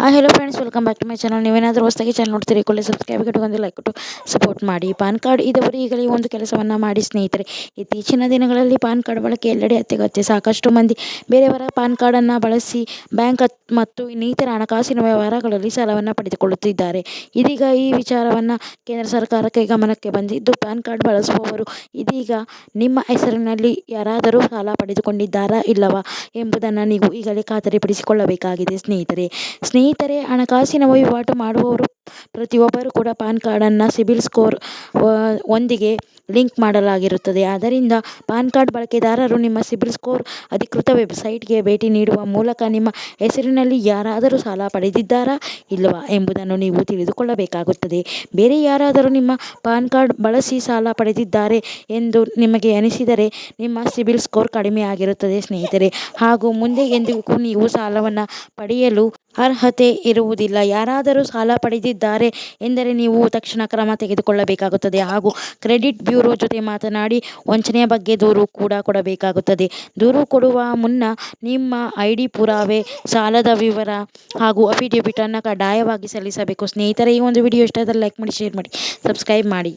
Hi hello friends welcome back to my channel ನೀವೇನಾದರೂ ಹೊಸದಾಗಿ channel ನೋಡ್ತೀರಿ, ಕೂಡಲೇ ಸಬ್ಸ್ಕ್ರೈಬ್ ಒಂದು ಲೈಕ್ ಕೊಟ್ಟು ಸಪೋರ್ಟ್ ಮಾಡಿ. ಪಾನ್ ಕಾರ್ಡ್ ಇದ್ದವರು ಈಗಲೇ ಒಂದು ಕೆಲಸವನ್ನು ಮಾಡಿ ಸ್ನೇಹಿತರೆ. ಇತ್ತೀಚಿನ ದಿನಗಳಲ್ಲಿ ಪಾನ್ ಕಾರ್ಡ್ ಬಳಕೆ ಎಲ್ಲೆಡೆ ಅತ್ಯಗತ್ಯ. ಸಾಕಷ್ಟು ಮಂದಿ ಬೇರೆಯವರ ಪಾನ್ ಕಾರ್ಡನ್ನು ಬಳಸಿ ಬ್ಯಾಂಕ್ ಮತ್ತು ಇನ್ನಿತರ ಹಣಕಾಸಿನ ವ್ಯವಹಾರಗಳಲ್ಲಿ ಸಾಲವನ್ನು ಪಡೆದುಕೊಳ್ಳುತ್ತಿದ್ದಾರೆ. ಇದೀಗ ಈ ವಿಚಾರವನ್ನು ಕೇಂದ್ರ ಸರ್ಕಾರಕ್ಕೆ ಗಮನಕ್ಕೆ ಬಂದಿದ್ದು, ಪ್ಯಾನ್ ಕಾರ್ಡ್ ಬಳಸುವವರು ಇದೀಗ ನಿಮ್ಮ ಹೆಸರಿನಲ್ಲಿ ಯಾರಾದರೂ ಸಾಲ ಪಡೆದುಕೊಂಡಿದ್ದಾರಾ ಇಲ್ಲವಾ ಎಂಬುದನ್ನು ನೀವು ಈಗಲೇ ಖಾತರಿಪಡಿಸಿಕೊಳ್ಳಬೇಕಾಗಿದೆ ಸ್ನೇಹಿತರೆ. ಸ್ನೇಹಿತರೆ, ಹಣಕಾಸಿನ ವಹಿವಾಟು ಮಾಡುವವರು ಪ್ರತಿಯೊಬ್ಬರೂ ಕೂಡ ಪಾನ್ ಕಾರ್ಡನ್ನು ಸಿಬಿಲ್ ಸ್ಕೋರ್ ಒಂದಿಗೆ ಲಿಂಕ್ ಮಾಡಲಾಗಿರುತ್ತದೆ. ಆದ್ದರಿಂದ ಪಾನ್ ಕಾರ್ಡ್ ಬಳಕೆದಾರರು ನಿಮ್ಮ ಸಿಬಿಲ್ ಸ್ಕೋರ್ ಅಧಿಕೃತ ವೆಬ್ಸೈಟ್ಗೆ ಭೇಟಿ ನೀಡುವ ಮೂಲಕ ನಿಮ್ಮ ಹೆಸರಿನಲ್ಲಿ ಯಾರಾದರೂ ಸಾಲ ಪಡೆದಿದ್ದಾರಾ ಇಲ್ಲವಾ ಎಂಬುದನ್ನು ನೀವು ತಿಳಿದುಕೊಳ್ಳಬೇಕಾಗುತ್ತದೆ. ಬೇರೆ ಯಾರಾದರೂ ನಿಮ್ಮ ಪಾನ್ ಕಾರ್ಡ್ ಬಳಸಿ ಸಾಲ ಪಡೆದಿದ್ದಾರೆ ಎಂದು ನಿಮಗೆ ಅನಿಸಿದರೆ ನಿಮ್ಮ ಸಿಬಿಲ್ ಸ್ಕೋರ್ ಕಡಿಮೆ ಆಗಿರುತ್ತದೆ, ಸ್ನೇಹಿತರೆ. ಹಾಗೂ ಮುಂದೆ ಎಂದಿಗೂ ನೀವು ಸಾಲವನ್ನು ಪಡೆಯಲು ಅರ್ಹತೆ ಇರುವುದಿಲ್ಲ. ಯಾರಾದರೂ ಸಾಲ ಪಡೆದಿದ್ದಾರೆ ಎಂದರೆ ನೀವು ತಕ್ಷಣ ಕ್ರಮ ತೆಗೆದುಕೊಳ್ಳಬೇಕಾಗುತ್ತದೆ. ಹಾಗೂ ಕ್ರೆಡಿಟ್ ಬ್ಯೂರೋ ಜೊತೆ ಮಾತನಾಡಿ ವಂಚನೆಯ ಬಗ್ಗೆ ದೂರು ಕೂಡ ಕೊಡಬೇಕಾಗುತ್ತದೆ. ದೂರು ಕೊಡುವ ಮುನ್ನ ನಿಮ್ಮ ಐ ಡಿ ಪುರಾವೆ, ಸಾಲದ ವಿವರ ಹಾಗೂ ಅಫಿಡೆವಿಟನ್ನು ಕಡ್ಡಾಯವಾಗಿ ಸಲ್ಲಿಸಬೇಕು. ಸ್ನೇಹಿತರೆ, ಈ ಒಂದು ವಿಡಿಯೋ ಇಷ್ಟ ಆದರೆ ಲೈಕ್ ಮಾಡಿ ಶೇರ್ ಮಾಡಿ ಸಬ್ಸ್ಕ್ರೈಬ್ ಮಾಡಿ.